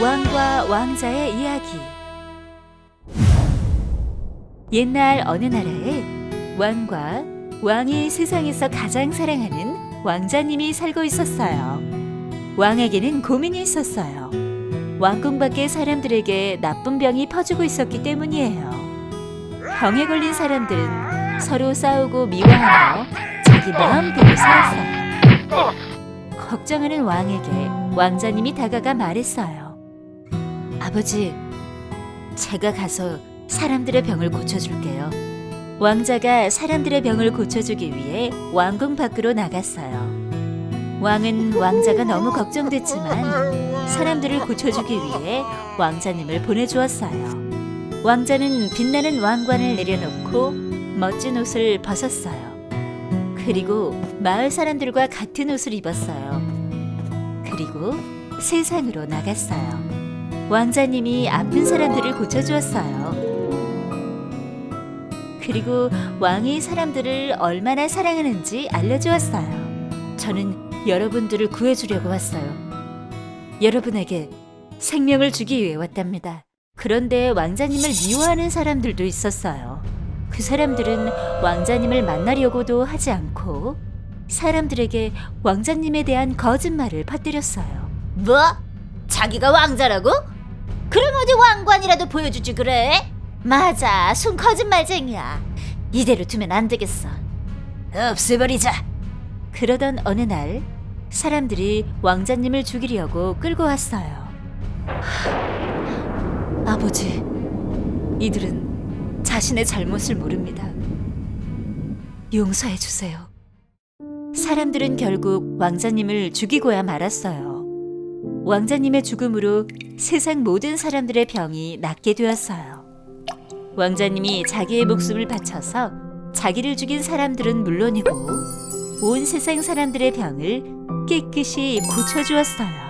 왕과 왕자의 이야기 옛날 어느 나라에 왕과 왕이 세상에서 가장 사랑하는 왕자님이 살고 있었어요. 왕에게는 고민이 있었어요. 왕궁 밖의 사람들에게 나쁜 병이 퍼지고 있었기 때문이에요. 병에 걸린 사람들은 서로 싸우고 미워하며 자기 마음대로 살았어요. 걱정하는 왕에게 왕자님이 다가가 말했어요. 아버지, 제가 가서 사람들의 병을 고쳐줄게요. 왕자가 사람들의 병을 고쳐주기 위해 왕궁 밖으로 나갔어요. 왕은 왕자가 너무 걱정됐지만 사람들을 고쳐주기 위해 왕자님을 보내주었어요. 왕자는 빛나는 왕관을 내려놓고 멋진 옷을 벗었어요. 그리고 마을 사람들과 같은 옷을 입었어요. 그리고 세상으로 나갔어요. 왕자님이 아픈 사람들을 고쳐주었어요. 그리고 왕이 사람들을 얼마나 사랑하는지 알려주었어요. 저는 여러분들을 구해주려고 왔어요. 여러분에게 생명을 주기 위해 왔답니다. 그런데 왕자님을 미워하는 사람들도 있었어요. 그 사람들은 왕자님을 만나려고도 하지 않고 사람들에게 왕자님에 대한 거짓말을 퍼뜨렸어요. 뭐? 자기가 왕자라고? 그럼 어디 왕관이라도 보여주지 그래? 맞아, 순 거짓말쟁이야. 이대로 두면 안 되겠어. 없애버리자. 그러던 어느 날 사람들이 왕자님을 죽이려고 끌고 왔어요. 하, 아버지, 이들은 자신의 잘못을 모릅니다. 용서해 주세요. 사람들은 결국 왕자님을 죽이고야 말았어요. 왕자님의 죽음으로 세상 모든 사람들의 병이 낫게 되었어요. 왕자님이 자기의 목숨을 바쳐서 자기를 죽인 사람들은 물론이고 온 세상 사람들의 병을 깨끗이 고쳐주었어요.